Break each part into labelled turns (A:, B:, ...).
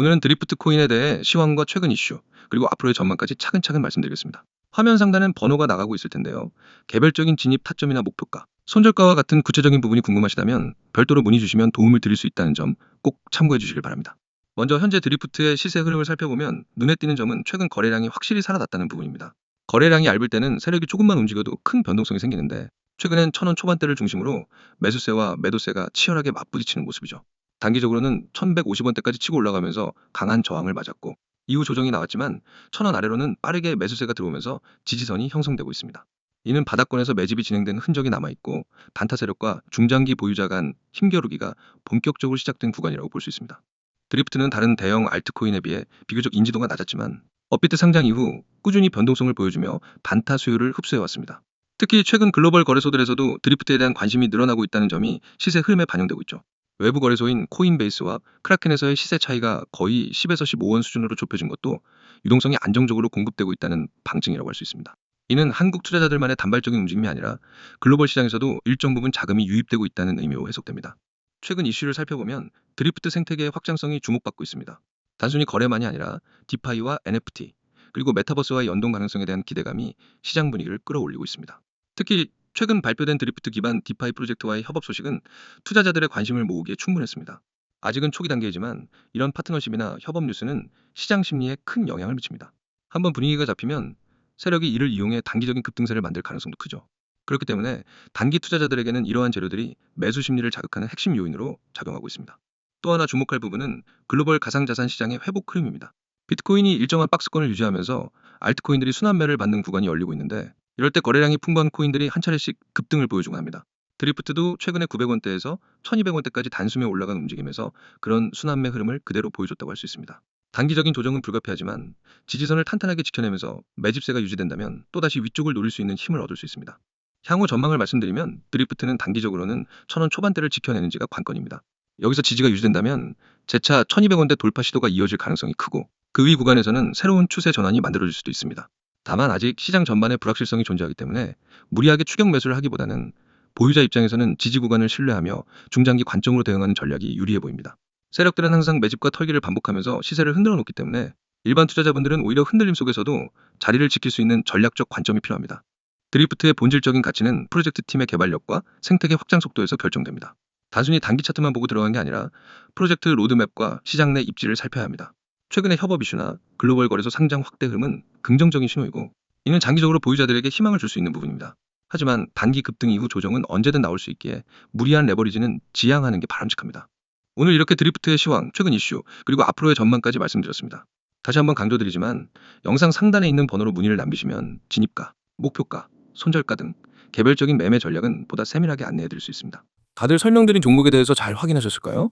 A: 오늘은 드리프트 코인에 대해 시황과 최근 이슈, 그리고 앞으로의 전망까지 차근차근 말씀드리겠습니다. 화면 상단엔 번호가 나가고 있을 텐데요. 개별적인 진입 타점이나 목표가, 손절가와 같은 구체적인 부분이 궁금하시다면 별도로 문의 주시면 도움을 드릴 수 있다는 점 꼭 참고해 주시길 바랍니다. 먼저 현재 드리프트의 시세 흐름을 살펴보면 눈에 띄는 점은 최근 거래량이 확실히 살아났다는 부분입니다. 거래량이 얇을 때는 세력이 조금만 움직여도 큰 변동성이 생기는데 최근엔 천원 초반대를 중심으로 매수세와 매도세가 치열하게 맞부딪히는 모습이죠. 단기적으로는 1150원대까지 치고 올라가면서 강한 저항을 맞았고 이후 조정이 나왔지만 천원 아래로는 빠르게 매수세가 들어오면서 지지선이 형성되고 있습니다. 이는 바닥권에서 매집이 진행된 흔적이 남아있고 단타 세력과 중장기 보유자 간 힘겨루기가 본격적으로 시작된 구간이라고 볼 수 있습니다. 드리프트는 다른 대형 알트코인에 비해 비교적 인지도가 낮았지만 업비트 상장 이후 꾸준히 변동성을 보여주며 단타 수요를 흡수해왔습니다. 특히 최근 글로벌 거래소들에서도 드리프트에 대한 관심이 늘어나고 있다는 점이 시세 흐름에 반영되고 있죠. 외부 거래소인 코인베이스와 크라켄에서의 시세 차이가 거의 10에서 15원 수준으로 좁혀진 것도 유동성이 안정적으로 공급되고 있다는 방증이라고 할 수 있습니다. 이는 한국 투자자들만의 단발적인 움직임이 아니라 글로벌 시장에서도 일정 부분 자금이 유입되고 있다는 의미로 해석됩니다. 최근 이슈를 살펴보면 드리프트 생태계의 확장성이 주목받고 있습니다. 단순히 거래만이 아니라 디파이와 NFT 그리고 메타버스와의 연동 가능성에 대한 기대감이 시장 분위기를 끌어올리고 있습니다. 특히 최근 발표된 드리프트 기반 디파이 프로젝트와의 협업 소식은 투자자들의 관심을 모으기에 충분했습니다. 아직은 초기 단계이지만 이런 파트너십이나 협업 뉴스는 시장 심리에 큰 영향을 미칩니다. 한번 분위기가 잡히면 세력이 이를 이용해 단기적인 급등세를 만들 가능성도 크죠. 그렇기 때문에 단기 투자자들에게는 이러한 재료들이 매수 심리를 자극하는 핵심 요인으로 작용하고 있습니다. 또 하나 주목할 부분은 글로벌 가상자산 시장의 회복 흐름입니다. 비트코인이 일정한 박스권을 유지하면서 알트코인들이 순환매를 받는 구간이 열리고 있는데 이럴 때 거래량이 풍부한 코인들이 한 차례씩 급등을 보여주곤 합니다. 드리프트도 최근에 900원대에서 1200원대까지 단숨에 올라간 움직임에서 그런 순환매 흐름을 그대로 보여줬다고 할 수 있습니다. 단기적인 조정은 불가피하지만 지지선을 탄탄하게 지켜내면서 매집세가 유지된다면 또다시 위쪽을 노릴 수 있는 힘을 얻을 수 있습니다. 향후 전망을 말씀드리면 드리프트는 단기적으로는 1000원 초반대를 지켜내는지가 관건입니다. 여기서 지지가 유지된다면 재차 1200원대 돌파 시도가 이어질 가능성이 크고 그 위 구간에서는 새로운 추세 전환이 만들어질 수도 있습니다. 다만 아직 시장 전반에 불확실성이 존재하기 때문에 무리하게 추격 매수를 하기보다는 보유자 입장에서는 지지 구간을 신뢰하며 중장기 관점으로 대응하는 전략이 유리해 보입니다. 세력들은 항상 매집과 털기를 반복하면서 시세를 흔들어 놓기 때문에 일반 투자자분들은 오히려 흔들림 속에서도 자리를 지킬 수 있는 전략적 관점이 필요합니다. 드리프트의 본질적인 가치는 프로젝트 팀의 개발력과 생태계 확장 속도에서 결정됩니다. 단순히 단기 차트만 보고 들어간 게 아니라 프로젝트 로드맵과 시장 내 입지를 살펴야 합니다. 최근의 협업 이슈나 글로벌 거래소 상장 확대 흐름은 긍정적인 신호이고 이는 장기적으로 보유자들에게 희망을 줄 수 있는 부분입니다. 하지만 단기 급등 이후 조정은 언제든 나올 수 있기에 무리한 레버리지는 지양하는 게 바람직합니다. 오늘 이렇게 드리프트의 시황, 최근 이슈, 그리고 앞으로의 전망까지 말씀드렸습니다. 다시 한번 강조드리지만 영상 상단에 있는 번호로 문의를 남기시면 진입가, 목표가, 손절가 등 개별적인 매매 전략은 보다 세밀하게 안내해드릴 수 있습니다. 다들 설명드린 종목에 대해서 잘 확인하셨을까요?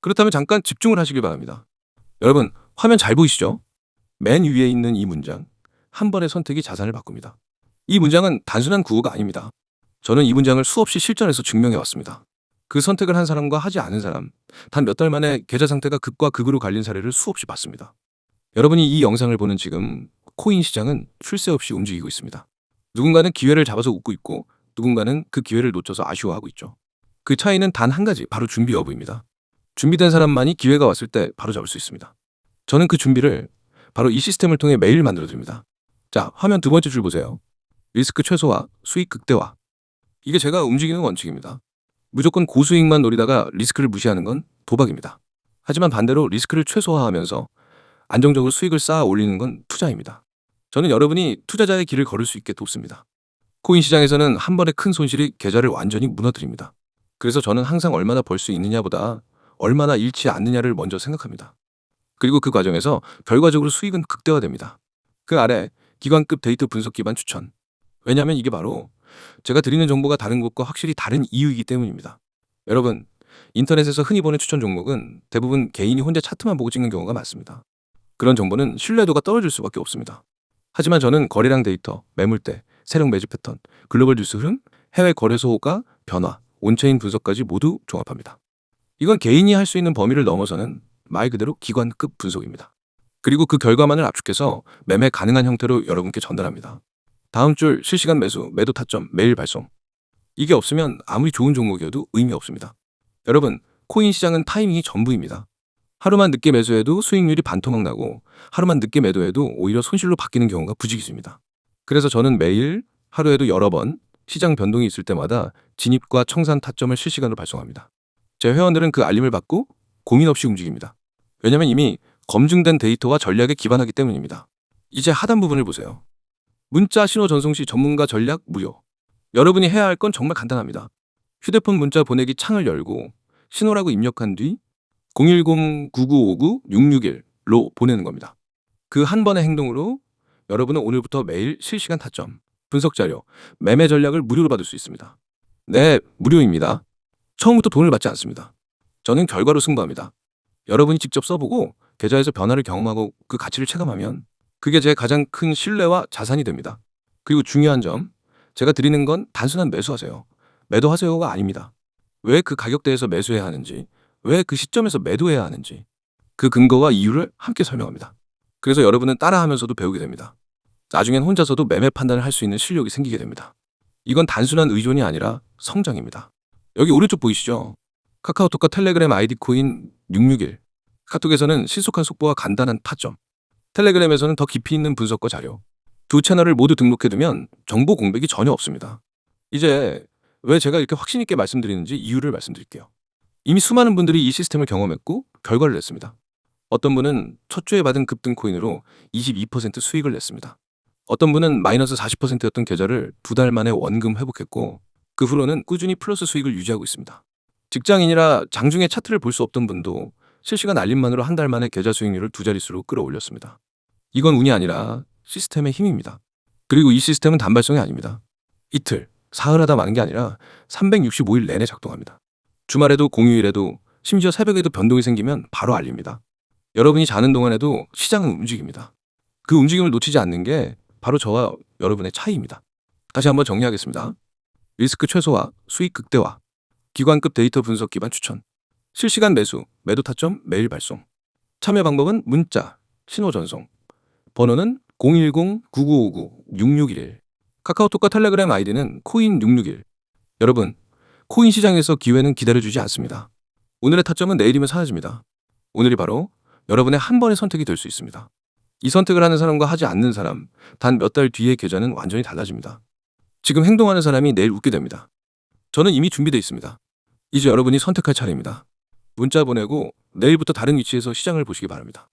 A: 그렇다면 잠깐 집중을 하시길 바랍니다. 여러분, 화면 잘 보이시죠? 맨 위에 있는 이 문장. 한 번의 선택이 자산을 바꿉니다. 이 문장은 단순한 구호가 아닙니다. 저는 이 문장을 수없이 실전에서 증명해 왔습니다. 그 선택을 한 사람과 하지 않은 사람, 단 몇 달 만에 계좌 상태가 극과 극으로 갈린 사례를 수없이 봤습니다. 여러분이 이 영상을 보는 지금 코인 시장은 쉴새 없이 움직이고 있습니다. 누군가는 기회를 잡아서 웃고 있고 누군가는 그 기회를 놓쳐서 아쉬워하고 있죠. 그 차이는 단 한 가지, 바로 준비 여부입니다. 준비된 사람만이 기회가 왔을 때 바로 잡을 수 있습니다. 저는 그 준비를 바로 이 시스템을 통해 매일 만들어 드립니다. 자, 화면 두 번째 줄 보세요. 리스크 최소화, 수익 극대화. 이게 제가 움직이는 원칙입니다. 무조건 고수익만 노리다가 리스크를 무시하는 건 도박입니다. 하지만 반대로 리스크를 최소화하면서 안정적으로 수익을 쌓아 올리는 건 투자입니다. 저는 여러분이 투자자의 길을 걸을 수 있게 돕습니다. 코인 시장에서는 한 번의 큰 손실이 계좌를 완전히 무너뜨립니다. 그래서 저는 항상 얼마나 벌 수 있느냐보다 얼마나 잃지 않느냐를 먼저 생각합니다. 그리고 그 과정에서 결과적으로 수익은 극대화됩니다. 그 아래 기관급 데이터 분석 기반 추천. 왜냐하면 이게 바로 제가 드리는 정보가 다른 곳과 확실히 다른 이유이기 때문입니다. 여러분, 인터넷에서 흔히 보는 추천 종목은 대부분 개인이 혼자 차트만 보고 찍는 경우가 많습니다. 그런 정보는 신뢰도가 떨어질 수밖에 없습니다. 하지만 저는 거래량 데이터, 매물대, 세력 매집 패턴, 글로벌 뉴스 흐름, 해외 거래소가 변화, 온체인 분석까지 모두 종합합니다. 이건 개인이 할 수 있는 범위를 넘어서는 말 그대로 기관급 분석입니다. 그리고 그 결과만을 압축해서 매매 가능한 형태로 여러분께 전달합니다. 다음 줄 실시간 매수, 매도 타점, 매일 발송. 이게 없으면 아무리 좋은 종목이어도 의미 없습니다. 여러분, 코인 시장은 타이밍이 전부입니다. 하루만 늦게 매수해도 수익률이 반토막 나고 하루만 늦게 매도해도 오히려 손실로 바뀌는 경우가 부지기수입니다. 그래서 저는 매일 하루에도 여러 번 시장 변동이 있을 때마다 진입과 청산 타점을 실시간으로 발송합니다. 제 회원들은 그 알림을 받고 고민 없이 움직입니다. 왜냐면 이미 검증된 데이터와 전략에 기반하기 때문입니다. 이제 하단 부분을 보세요. 문자 신호 전송 시 전문가 전략 무료. 여러분이 해야 할 건 정말 간단합니다. 휴대폰 문자 보내기 창을 열고 신호라고 입력한 뒤 010-9959-661로 보내는 겁니다. 그 한 번의 행동으로 여러분은 오늘부터 매일 실시간 타점, 분석 자료, 매매 전략을 무료로 받을 수 있습니다. 네, 무료입니다. 처음부터 돈을 받지 않습니다. 저는 결과로 승부합니다. 여러분이 직접 써보고 계좌에서 변화를 경험하고 그 가치를 체감하면 그게 제 가장 큰 신뢰와 자산이 됩니다. 그리고 중요한 점, 제가 드리는 건 단순한 매수하세요. 매도하세요가 아닙니다. 왜 그 가격대에서 매수해야 하는지, 왜 그 시점에서 매도해야 하는지, 그 근거와 이유를 함께 설명합니다. 그래서 여러분은 따라하면서도 배우게 됩니다. 나중엔 혼자서도 매매 판단을 할 수 있는 실력이 생기게 됩니다. 이건 단순한 의존이 아니라 성장입니다. 여기 오른쪽 보이시죠? 카카오톡과 텔레그램 아이디 코인 661. 카톡에서는 신속한 속보와 간단한 타점. 텔레그램에서는 더 깊이 있는 분석과 자료. 두 채널을 모두 등록해두면 정보 공백이 전혀 없습니다. 이제 왜 제가 이렇게 확신 있게 말씀드리는지 이유를 말씀드릴게요. 이미 수많은 분들이 이 시스템을 경험했고 결과를 냈습니다. 어떤 분은 첫 주에 받은 급등 코인으로 22% 수익을 냈습니다. 어떤 분은 마이너스 40%였던 계좌를 두 달 만에 원금 회복했고 그 후로는 꾸준히 플러스 수익을 유지하고 있습니다. 직장인이라 장중에 차트를 볼 수 없던 분도 실시간 알림만으로 한 달 만에 계좌 수익률을 두 자릿수로 끌어올렸습니다. 이건 운이 아니라 시스템의 힘입니다. 그리고 이 시스템은 단발성이 아닙니다. 이틀, 사흘 하다 마는 게 아니라 365일 내내 작동합니다. 주말에도 공휴일에도 심지어 새벽에도 변동이 생기면 바로 알립니다. 여러분이 자는 동안에도 시장은 움직입니다. 그 움직임을 놓치지 않는 게 바로 저와 여러분의 차이입니다. 다시 한번 정리하겠습니다. 리스크 최소화, 수익 극대화, 기관급 데이터 분석 기반 추천, 실시간 매수, 매도 타점 매일 발송. 참여 방법은 문자, 신호 전송. 번호는 010-9959-6611. 카카오톡과 텔레그램 아이디는 코인661. 여러분, 코인 시장에서 기회는 기다려주지 않습니다. 오늘의 타점은 내일이면 사라집니다. 오늘이 바로 여러분의 한 번의 선택이 될 수 있습니다. 이 선택을 하는 사람과 하지 않는 사람, 단 몇 달 뒤의 계좌는 완전히 달라집니다. 지금 행동하는 사람이 내일 웃게 됩니다. 저는 이미 준비되어 있습니다. 이제 여러분이 선택할 차례입니다. 문자 보내고 내일부터 다른 위치에서 시장을 보시기 바랍니다.